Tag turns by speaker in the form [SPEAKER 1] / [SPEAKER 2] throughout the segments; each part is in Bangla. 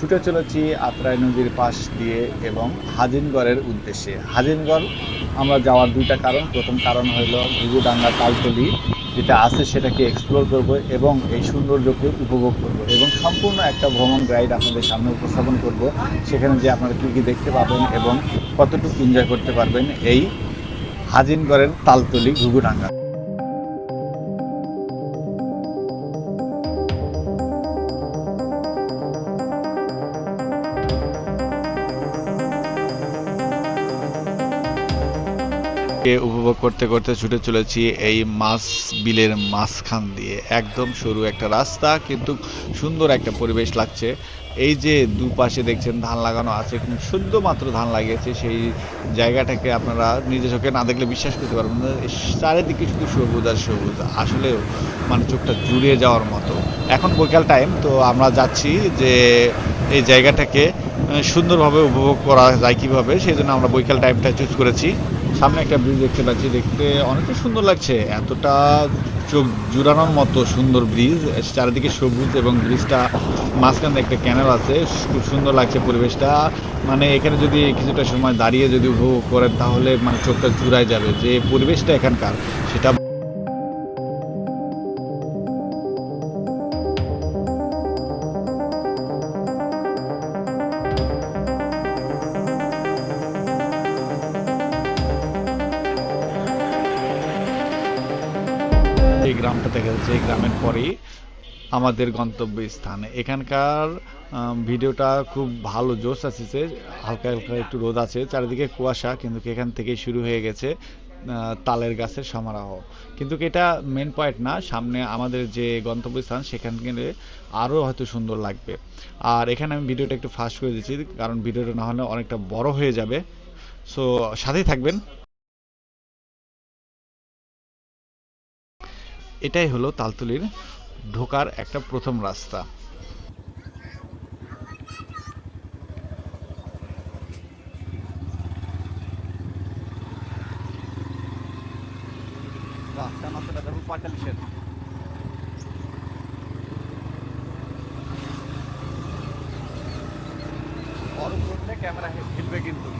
[SPEAKER 1] ছুটে চলেছি আত্রাই নদীর পাশ দিয়ে এবং হাজিনগড়ের উদ্দেশ্যে। হাজিনগড় আমরা যাওয়ার দুইটা কারণ। প্রথম কারণ হলো ঘুঘুডাঙ্গা তালতলি, যেটা আছে সেটাকে এক্সপ্লোর করব এবং এই সৌন্দর্যকে উপভোগ করব এবং সম্পূর্ণ একটা ভ্রমণ গাইড আপনাদের সামনে উপস্থাপন করব। সেখানে যে আপনারা কী কী দেখতে পাবেন এবং কতটুকু এনজয় করতে পারবেন, এই হাজিনগড়ের তালতলি ঘুঘুডাঙ্গা উপভোগ করতে করতে ছুটে চলেছি এই মাছ বিলের মাঝখান দিয়ে। একদম সরু একটা রাস্তা, কিন্তু সুন্দর একটা পরিবেশ লাগছে। এই যে দুপাশে দেখছেন ধান লাগানো আছে, কিন্তু মাত্র ধান লাগিয়েছে। সেই জায়গাটাকে আপনারা নিজে চোখে না দেখলে বিশ্বাস করতে পারবেন না। চারিদিকে শুধু সবুজ আর সবুজ, আসলেও মানে চোখটা জুড়িয়ে যাওয়ার মতো। এখন বৈকাল টাইম তো আমরা যাচ্ছি যে এই জায়গাটাকে সুন্দরভাবে উপভোগ করা যায় কীভাবে, সেই জন্য আমরা বৈকাল টাইমটা চুজ করেছি। সামনে একটা ব্রিজ দেখতে পাচ্ছি, দেখতে অনেকটা সুন্দর লাগছে। এতটা চোখ জুড়ানোর মতো সুন্দর ব্রিজ, চারিদিকে সবুজ এবং ব্রিজটা মাঝখানে একটা ক্যানেল আছে, খুব সুন্দর লাগছে পরিবেশটা। মানে এখানে যদি কিছুটা সময় দাঁড়িয়ে যদি উপভোগ করেন, তাহলে মানে চোখটা জুড়ায় যাবে। যে পরিবেশটা এখানকার, সেটা পরেই আমাদের গন্তব্য স্থান এখানকার ভিডিওটা খুব ভালো, জোশ আসছে হালকা হালকা একটু রোদ আছে। চারিদিকে কুয়াশা, কিন্তু এখান থেকে শুরু হয়ে গেছে তালের গাছের সমারোহ। কিন্তু এটা মেন পয়েন্ট না, সামনে আমাদের যে গন্তব্যস্থান সেখান গেলে আরও হয়তো সুন্দর লাগবে। আর এখানে আমি ভিডিওটা একটু ফাস্ট করে দিচ্ছি, কারণ ভিডিওটা না হলে অনেকটা বড় হয়ে যাবে। সো সাথেই থাকবেন। এটাই হলো তালতলির ঢোকার একটা প্রথম রাস্তা।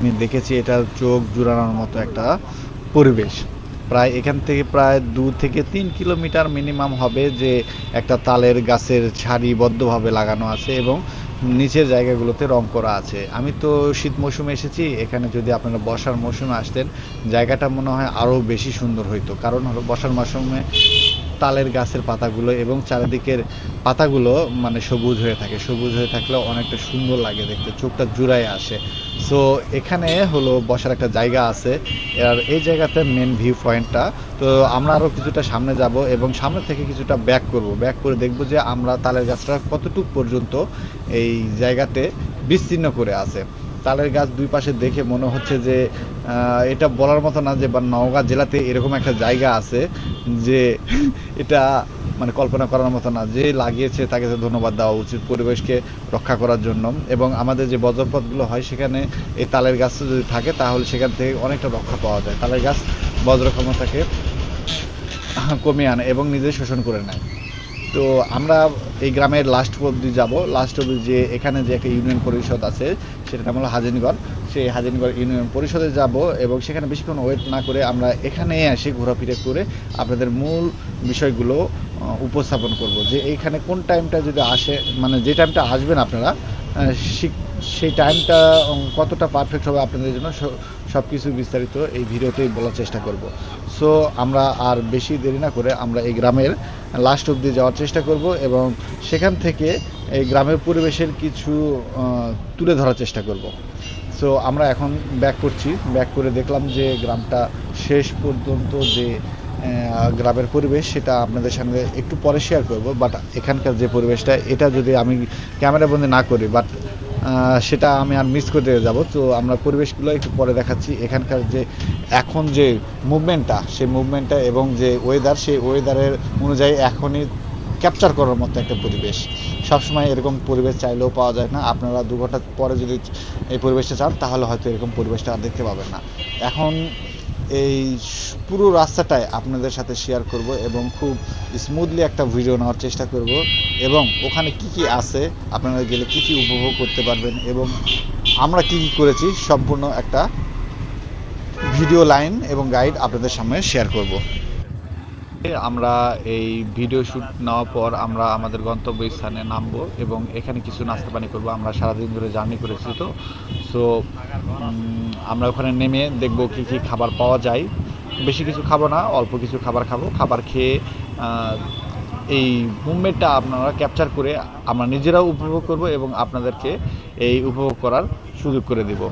[SPEAKER 1] আমি দেখেছি এটা চোখ জুড়ানোর মতো একটা পরিবেশ। প্রায় এখান থেকে প্রায় দু থেকে তিন কিলোমিটার মিনিমাম হবে যে একটা তালের গাছের সারিবদ্ধভাবে লাগানো আছে এবং নিচের জায়গাগুলোতে রং করা আছে। আমি তো শীত মৌসুমে এসেছি, এখানে যদি আপনারা বর্ষার মৌসুমে আসতেন, জায়গাটা মনে হয় আরও বেশি সুন্দর হইতো। কারণ হলো বর্ষার মৌসুমে তালের গাছের পাতাগুলো এবং চারিদিকের পাতাগুলো মানে সবুজ হয়ে থাকে। সবুজ হয়ে থাকলে অনেকটা সুন্দর লাগে দেখতে, চোখটা জুড়ায় আসে। সো এখানে হলো বসার একটা জায়গা আছে। আর এই জায়গাতে মেন ভিউ পয়েন্টটা তো আমরা আরও কিছুটা সামনে যাব এবং সামনে থেকে কিছুটা ব্যাক করব। ব্যাক করে দেখব যে আমরা তালের গাছটা কতটুক পর্যন্ত এই জায়গাতে বিস্তীর্ণ করে আছে। তালের গাছ দুই পাশে দেখে মনে হচ্ছে যে এটা বলার মতো না যে, বা নওগাঁ জেলাতে এরকম একটা জায়গা আছে যে, এটা মানে কল্পনা করার মতো না। যে লাগিয়েছে তাকে তো ধন্যবাদ দেওয়া উচিত পরিবেশকে রক্ষা করার জন্য। এবং আমাদের যে বজ্রপথগুলো হয় সেখানে এই তালের গাছ যদি থাকে, তাহলে সেখান থেকে অনেকটা রক্ষা পাওয়া যায়। তালের গাছ বজ্র ক্ষমতাকে কমিয়ে আনে এবং নিজে শোষণ করে নেয়। তো আমরা এই গ্রামের লাস্ট অব্দি যাব। লাস্ট অব্দি যে এখানে যে একটা ইউনিয়ন পরিষদ আছে সেটার নাম হলো হাজিনগড়। সেই হাজিনগড় ইউনিয়ন পরিষদে যাব এবং সেখানে বেশিক্ষণ ওয়েট না করে আমরা এখানে এসে ঘোরাফিরে করে আপনাদের মূল বিষয়গুলো উপস্থাপন করব। যে এইখানে কোন টাইমটা যদি আসে মানে যে টাইমটা আসবেন আপনারা সেই টাইমটা কতটা পারফেক্ট হবে আপনাদের জন্য সব কিছু বিস্তারিত এই ভিডিওতেই বলার চেষ্টা করব। সো আমরা আর বেশি দেরি না করে আমরা এই গ্রামের লাস্ট অবধি যাওয়ার চেষ্টা করব এবং সেখান থেকে এই গ্রামের পরিবেশের কিছু তুলে ধরার চেষ্টা করব। সো আমরা এখন ব্যাক করছি। ব্যাক করে দেখলাম যে গ্রামটা শেষ পর্যন্ত যে গ্রামের পরিবেশ সেটা আপনাদের সঙ্গে একটু পরে শেয়ার করব বাট এখানকার যে পরিবেশটা, এটা যদি আমি ক্যামেরা বন্দি না করি বাট সেটা আমি আর মিস করতে যাব। তো আমরা পরিবেশগুলো একটু পরে দেখাচ্ছি। এখানকার যে এখন যে মুভমেন্টটা সেই মুভমেন্টটা এবং যে ওয়েদার সেই ওয়েদারের অনুযায়ী এখনই ক্যাপচার করার মতো একটা পরিবেশ। সবসময় এরকম পরিবেশ চাইলেও পাওয়া যায় না। আপনারা দু ঘণ্টা পরে যদি এই পরিবেশটা চান, তাহলে হয়তো এরকম পরিবেশটা আর দেখতে পাবেন না। এখন এই পুরো রাস্তাটায় আপনাদের সাথে শেয়ার করব এবং খুব স্মুথলি একটা ভিডিও নেওয়ার চেষ্টা করব এবং ওখানে কি কি আছে আপনারা গেলে কি কি উপভোগ করতে পারবেন এবং আমরা কি কি করেছি সম্পূর্ণ একটা ভিডিও লাইন এবং গাইড আপনাদের সামনে শেয়ার করব। আমরা এই ভিডিও শ্যুট নেওয়ার পর আমরা আমাদের গন্তব্য স্থানে নামবো এবং এখানে কিছু নাস্তা পানি করব। আমরা সারাদিন ধরে জার্নি করেছি তো। সো আমরা ওখানে নেমে দেখব কি কি খাবার পাওয়া যায়। বেশি কিছু খাব না, অল্প কিছু খাবার খাব। খাবার খেয়ে এই মুভমেন্টটা আপনারা ক্যাপচার করে আমরা নিজেরাও উপভোগ করব এবং আপনাদেরকে এই উপভোগ করার সুযোগ করে দিব।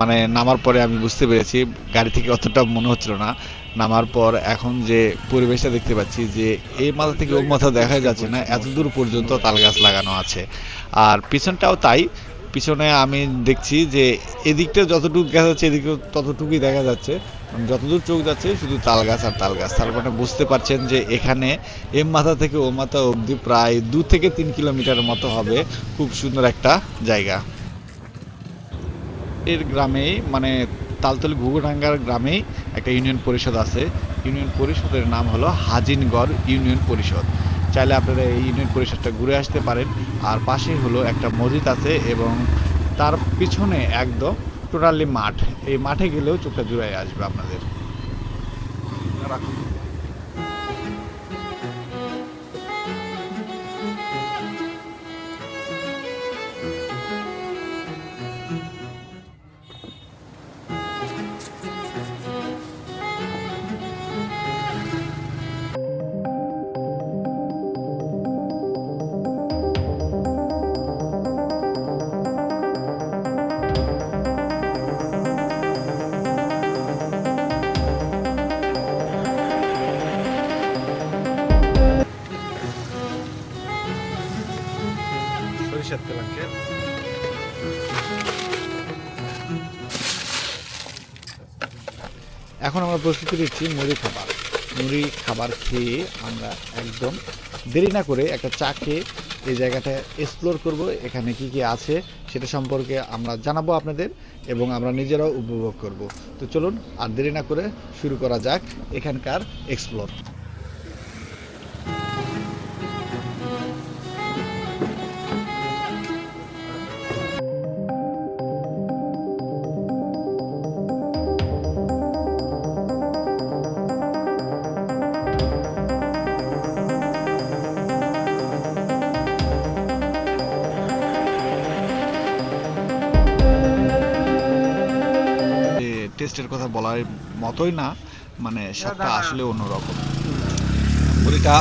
[SPEAKER 1] মানে নামার পরে আমি বুঝতে পেরেছি, গাড়ি থেকে অতটা মনে হচ্ছিল না। নামার পর এখন যে পরিবেশটা দেখতে পাচ্ছি যে এই মাথা থেকে ওই মাথা দেখা যাচ্ছে না এত দূর পর্যন্ত তাল গাছ লাগানো আছে। আর পিছনটাও তাই। পিছনে আমি দেখছি যে এদিকটা যতটুকু দেখা যাচ্ছে, এদিকে ততটুকুই দেখা যাচ্ছে। যতদূর চোখ যাচ্ছে, শুধু তাল গাছ আর তাল গাছ তার মানে বুঝতে পারছেন যে এখানে এম মাথা থেকে ও মাথা অবধি প্রায় দু থেকে তিন কিলোমিটার মতো হবে। খুব সুন্দর একটা জায়গা। এর গ্রামেই মানে তালতলি ঘুঘুডাঙ্গার গ্রামেই একটা ইউনিয়ন পরিষদ আছে। ইউনিয়ন পরিষদের নাম হলো হাজিনগড় ইউনিয়ন পরিষদ। চাইলে আপনারা এই ইউনিয়ন পরিষদটা ঘুরে আসতে পারেন। আর পাশেই হলো একটা মসজিদ আছে এবং তার পিছনে একদম টোটালি মাঠ। এই মাঠে গেলেও চোখটা জুড়াই আসবে আপনাদের। সরিষার এখন আমরা প্রস্তুতি নিচ্ছি মুড়ি খাবার। মুড়ি খাবার খেয়ে আমরা একদম দেরি না করে একটা চা খেয়ে এই জায়গাটা এক্সপ্লোর করব। এখানে কি কি আছে সেটা সম্পর্কে আমরা জানাব আপনাদের এবং আমরা নিজেরাও উপভোগ করব। তো চলুন আর দেরি না করে শুরু করা যাক এখানকার এক্সপ্লোর টেস্টের কথা বলার মতোই না মানে স্বাদটা আসলে অন্যরকম। মুড়িটা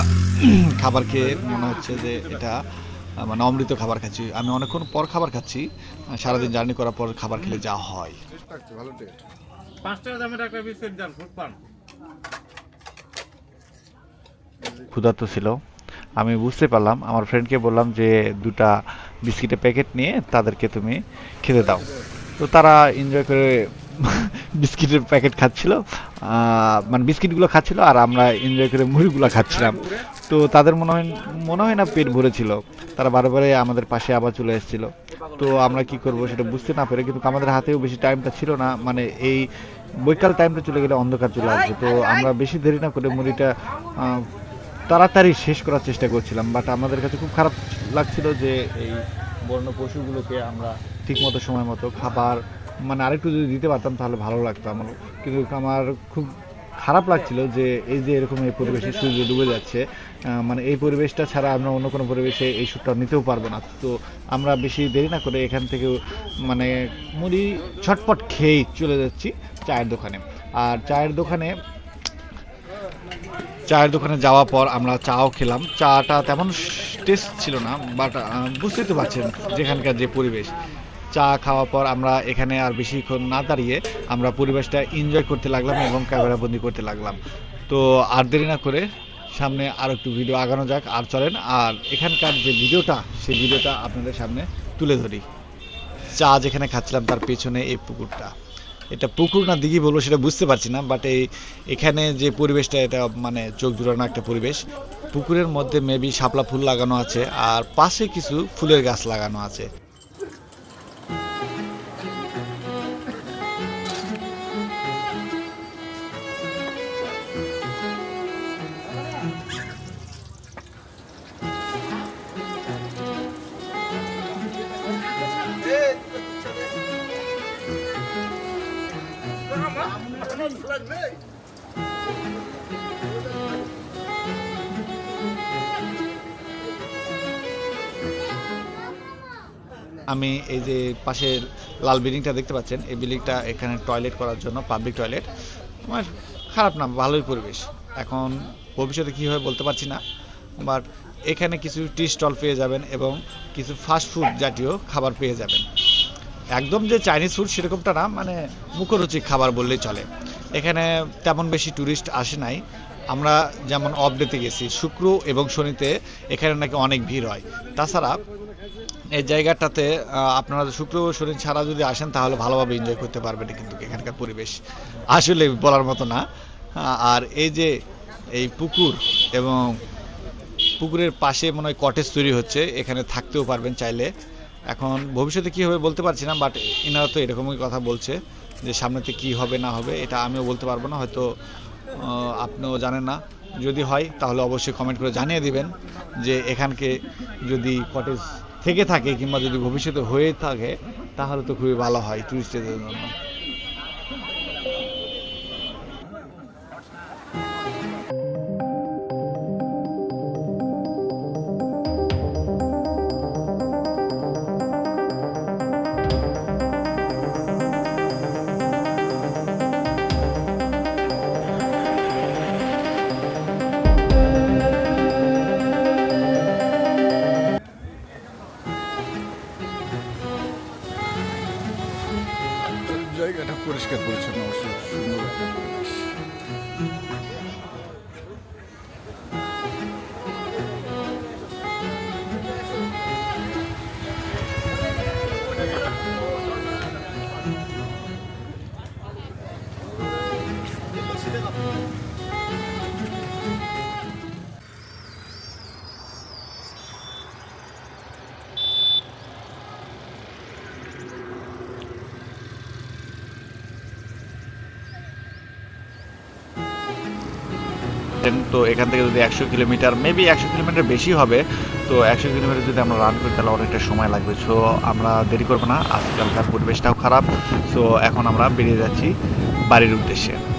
[SPEAKER 1] খাবার খেয়ে মনে হচ্ছে যে এটা মানে অমৃত খাবার খাচ্ছি। আমি অনেকক্ষণ পর খাবার খাচ্ছি সারাদিন জার্নি করার পর খাবার খেলে যা হয়। ক্ষুধার্ত ছিল। আমি বুঝতে পারলাম আমার ফ্রেন্ডকে বললাম যে দুটা বিস্কিটের প্যাকেট নিয়ে তাদেরকে তুমি খেতে দাও। তো তারা এনজয় করে বিস্কিটের প্যাকেট খাচ্ছিল মানে বিস্কিটগুলো খাচ্ছিল আর আমরা এনজয় করে মুড়িগুলো খাচ্ছিলাম। তো তাদের মনে হয় মনে হয় না পেট ভরেছিল। তারা বারে আমাদের পাশে আবার চলে এসেছিল। তো আমরা কি করব সেটা বুঝতে না পেরে, কিন্তু আমাদের হাতেও বেশি টাইমটা ছিল না। মানে এই বৈকাল টাইমটা চলে গেলে অন্ধকার চলে আসবে। তো আমরা বেশি দেরি না করে মুড়িটা তাড়াতাড়ি শেষ করার চেষ্টা করছিলাম। বাট আমাদের কাছে খুব খারাপ লাগছিল যে এই বন্য পশুগুলোকে আমরা ঠিকমতো সময় মতো খাবার মানে আরেকটু যদি দিতে পারতাম তাহলে ভালো লাগতো আমার। কিন্তু আমার খুব খারাপ লাগছিল যে এই যে এরকম এই পরিবেশে সূর্য ডুবে যাচ্ছে মানে এই পরিবেশটা ছাড়া আমরা অন্য কোনো পরিবেশে এই শ্যুটটা নিতেও পারব না। তো আমরা বেশি দেরি না করে এখান থেকে মানে মুড়ি ছটপট খেয়েই চলে যাচ্ছি চায়ের দোকানে। আর চায়ের দোকানে চায়ের দোকানে যাওয়ার পর আমরা চাও খেলাম। চাটা তেমন টেস্ট ছিল না বাট বুঝতেই তো পারছেন যেখানকার যে পরিবেশ। চা খাওয়ার পর আমরা এখানে আর বেশিক্ষণ না দাঁড়িয়ে আমরা পরিবেশটা এনজয় করতে লাগলাম এবং ক্যামেরাবন্দি করতে লাগলাম। তো আর দেরি না করে সামনে আর একটু ভিডিও আগানো যাক, আর চলেন, আর এখানকার যে ভিডিওটা, সেই ভিডিওটা আপনাদের সামনে তুলে ধরি। চা যেখানে খাচ্ছিলাম, তার পেছনে এই পুকুরটা। এটা পুকুর না, দিঘি বলব, সেটা বুঝতে পারছি না বাট এই এখানে যে পরিবেশটা, এটা মানে চোখ জুড়ানো একটা পরিবেশ। পুকুরের মধ্যে মেবি শাপলা ফুল লাগানো আছে, আর পাশে কিছু ফুলের গাছ লাগানো আছে। আমি এই যে পাশে লাল বিল্ডিংটা দেখতে পাচ্ছেন, এই বিল্ডিংটা এখানে টয়লেট করার জন্য পাবলিক টয়লেট আমার খারাপ না, ভালোই পরিবেশ। এখন ভবিষ্যতে কী হয় বলতে পারছি না বাট এখানে কিছু টি স্টল পেয়ে যাবেন এবং কিছু ফাস্ট ফুড জাতীয় খাবার পেয়ে যাবেন। একদম যে চাইনিজ ফুড সেরকমটা না মানে মুখরোচক খাবার বললেই চলে। এখানে তেমন বেশি ট্যুরিস্ট আসে নাই। আমরা যেমন অফ ডেতে গেছি, শুক্র এবং শনিতে এখানে নাকি অনেক ভিড় হয়। তাছাড়া এই জায়গাটাতে আপনারা শুক্র শনি ছাড়া যদি আসেন, তাহলে ভালোভাবে এনজয় করতে পারবেন কিন্তু এখানকার পরিবেশ। আসলে বলার মতো না। আর এই যে এই পুকুর এবং পুকুরের পাশে মনে হয় কটেজ তৈরি হচ্ছে, এখানে থাকতেও পারবেন চাইলে। এখন ভবিষ্যতে কী হবে বলতে পারছি না বাট এনারা তো এরকমই কথা বলছে যে সামনেতে কি হবে, না হবে, এটা আমিও বলতে পারব না। হয়তো আপনিও জানেন না। যদি হয়, তাহলে অবশ্যই কমেন্ট করে জানিয়ে দিবেন যে এখানকে যদি কটেজ থেকে থাকে কিংবা যদি ভবিষ্যতে হয়ে থাকে তাহলে তো খুবই ভালো হয় টুরিস্টদের জন্য। পরিষ্কার পরিচ্ছন্ন অবশ্য সুন্দর একটা পরিবেশ তো এখান থেকে যদি একশো কিলোমিটার মেবি একশো কিলোমিটার বেশি হবে, তো একশো কিলোমিটার যদি আমরা রান করি, তাহলে অনেকটা সময় লাগবে। সো আমরা দেরি করব না, আজকালকার পরিবেশটাও খারাপ। সো এখন আমরা বেরিয়ে যাচ্ছি বাড়ির উদ্দেশ্যে।